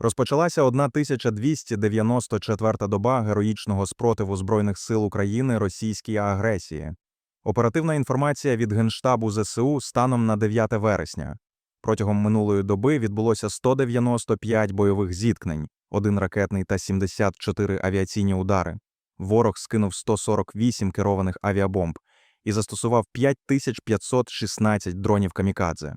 Розпочалася 1294 доба героїчного спротиву Збройних сил України російській агресії. Оперативна інформація від Генштабу ЗСУ станом на 9 вересня. Протягом минулої доби відбулося 195 бойових зіткнень, один ракетний та 74 авіаційні удари. Ворог скинув 148 керованих авіабомб і застосував 5516 дронів камікадзе.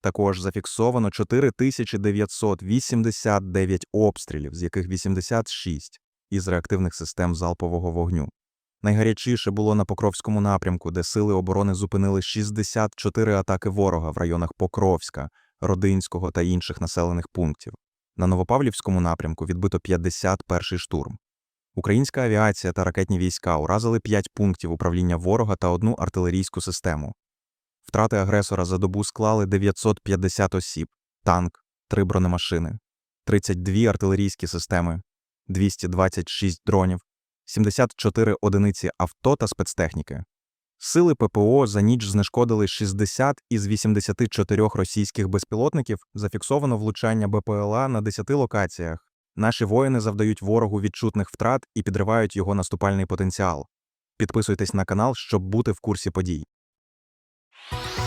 Також зафіксовано 4989 обстрілів, з яких 86 із реактивних систем залпового вогню. Найгарячіше було на Покровському напрямку, де сили оборони зупинили 64 атаки ворога в районах Покровська, Родинського та інших населених пунктів. На Новопавлівському напрямку відбито 51-й штурм. Українська авіація та ракетні війська уразили 5 пунктів управління ворога та одну артилерійську систему. Втрати агресора за добу склали 950 осіб, танк, 3 бронемашини, 32 артилерійські системи, 226 дронів, 74 одиниці авто та спецтехніки. Сили ППО за ніч знешкодили 60 із 84 російських безпілотників, зафіксовано влучання БПЛА на 10 локаціях. Наші воїни завдають ворогу відчутних втрат і підривають його наступальний потенціал. Підписуйтесь на канал, щоб бути в курсі подій. Bye.